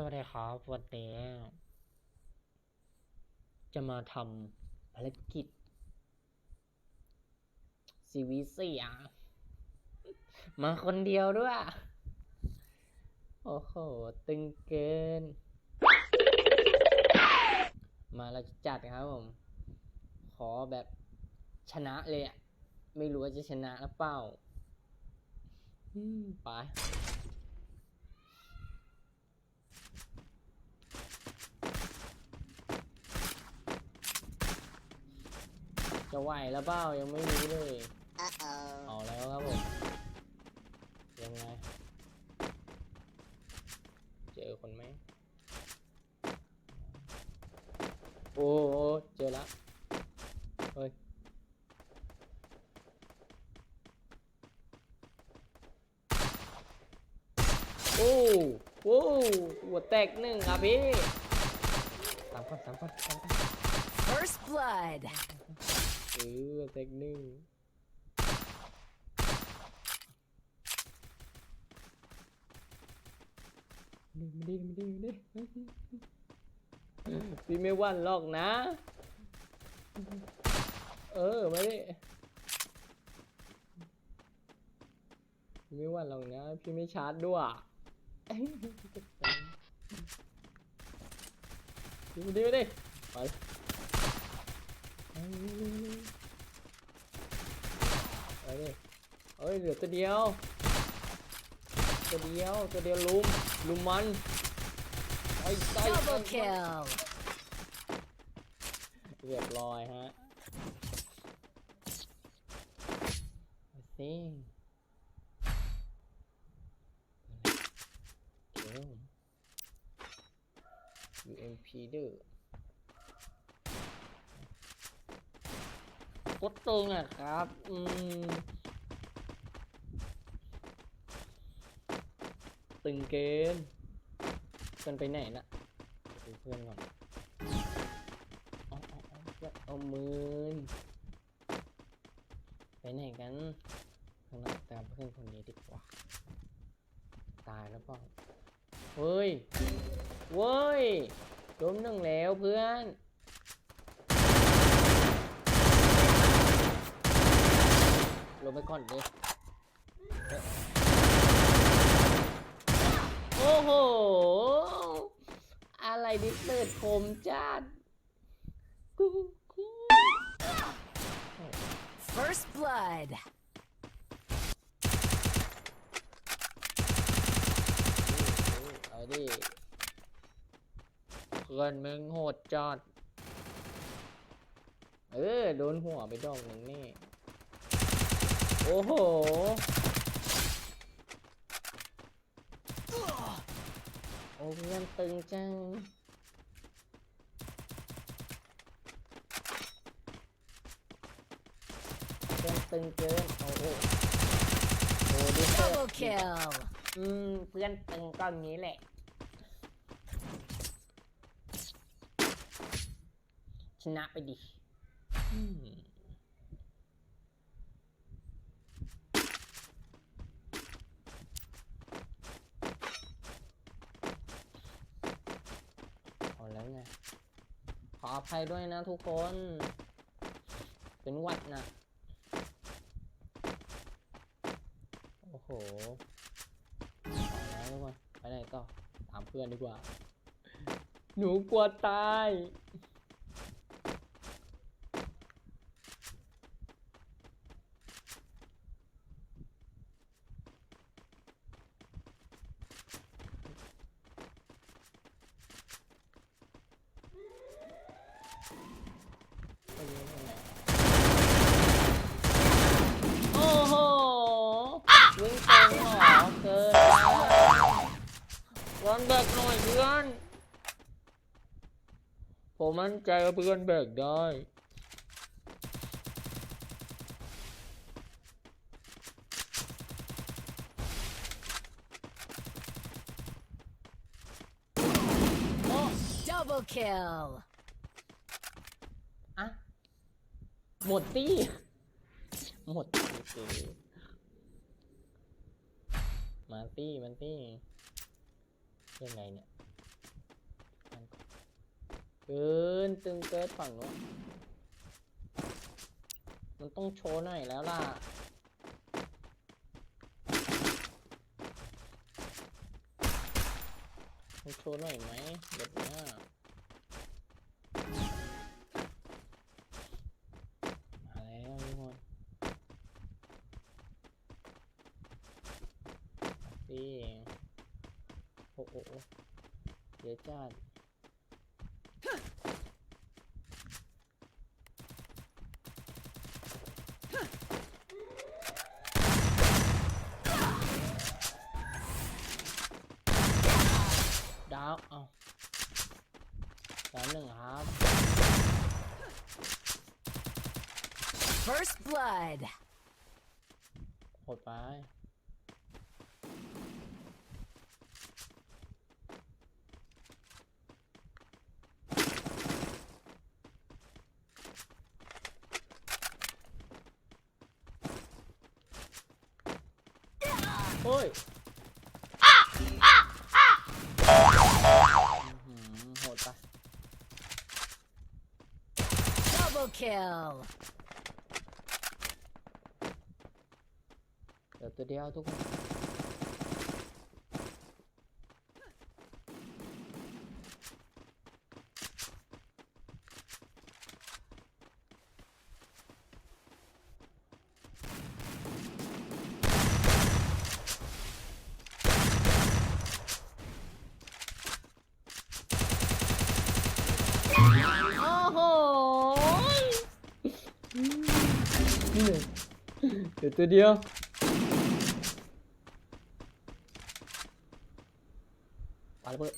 สวัสดีครับวันนี้จะมาทำภารกิจซีวีเสียมาคนเดียวด้วย โอ้โห ตึงเกิน มาเราจะจัดครับผม ขอแบบชนะเลยอะไม่รู้ว่าจะชนะหรือเปล่าไป จะไหวแล้วเปล่ายังไม่รู้เลย Uh-oh. เอาแล้วครับผมยังไงเจอคนไหมโอ้โหเจอละเฮ้ยโอ้โหหัวแตกหนึ่งครับพี่สามคนสามคนสามคน First blood. เออเทคนิคมาดิมาดิมดิมาดิพี่ไม่วันหรอกนะ เออมาดิไม่วันหรอกนะ พี่ไม่ชาร์จด้วยพี่มาดิมาดิไป ไปดิเอ้ยเหลือตัวเดียว ตัวเดียวตัวเดียวลุมลุมมันไอ้ไส้ Double kill. เรียบร้อยฮะมาสิเดี๋ยว UMP ดื้อ คตรตึงอะครับ อืม ตึงเกินเพื่อนไปไหนนะดูเพื่อนก่อนเอาเอาเอาเพื่อนเอามืนไปไหนกันข้างหน้าตามเพื่อนคนนี้ดีกว่า ตายแล้วเปล่าเฮ้ย เว้ยล้มหนึ่งแล้วเพื่อน ลงไปก่อนดิเฮ้ยโอ้โห อะไรดิเปิดคมจัดกูกู First blood. เอาดิเพื่อนมึงโหดจัดเออโดนหัวไปดอกหนึ่งนี่ โอ้โห โอ้เพื่อนตึงจัง เพื่อนตึงเกิน โอ้โหโอ้ดิเซอร์ Double kill. อืม เพื่อนตึงก็อย่างนี้แหละ ชนะไปดิอืม เอาแล้วไงขออภัยด้วยนะทุกคน เป็นวัดนะ โอ้โหอาแล้วทุกคน ไปไหนต่อ ตามเพื่อนดีกว่า หนูกลัวตาย โอ้โห วิ่งตรงเหรอเกินวัน แบกหน่อยเพื่อน ผมมั่นใจว่าเพื่อนแบกได้ Double kill. อะหมดตี้หมดตี้คือมาตี้มันตี้ ยังไงเนี่ยเกินตึงเกินฝั่งนู้นมันต้องโชว์หน่อยแล้วล่ะต้องโชว์หน่อยไหมแบบเนี้ยมาแล้วทุกคนสิ โอ้โหเดี๋ยวจัดดาว เอาดาวหนึ่งครับ First blood. โหดไป โอ้ยอื้อหือโหดไป Double kill. เดี๋ยวตัวเดียวทุกคน โอ้โหนี่ เลยเดี๋ยวตัวเดียวปาระเบิด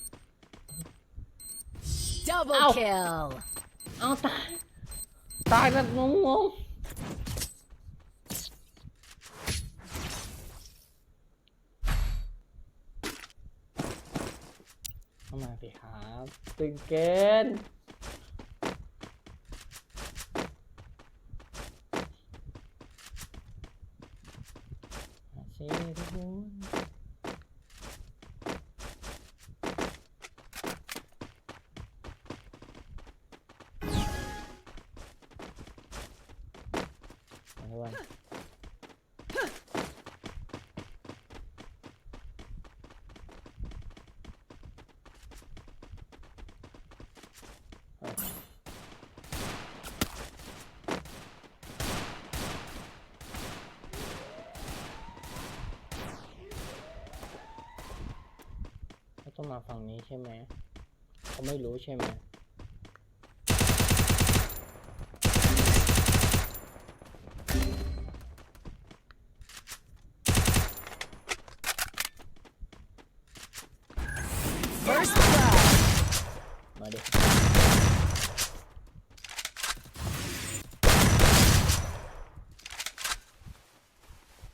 Double Ow. kill. เอาตาย ตายแบบงงงๆเข้ามาสิครับตึงเกินมาสิทุกคนมาทุกคนเอาเขา ต้องมาฝั่งนี้ใช่ไหมเขาไม่รู้ใช่ไหมมาดิ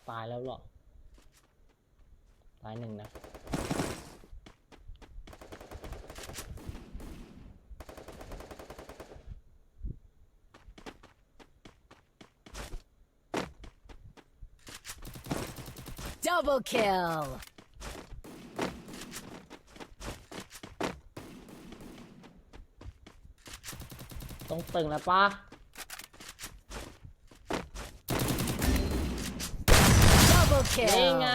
ตายแล้วเหรอตายหนึ่งนะ Double kill. ต้องตึงแล้วปะ Double นี่ kill. ไง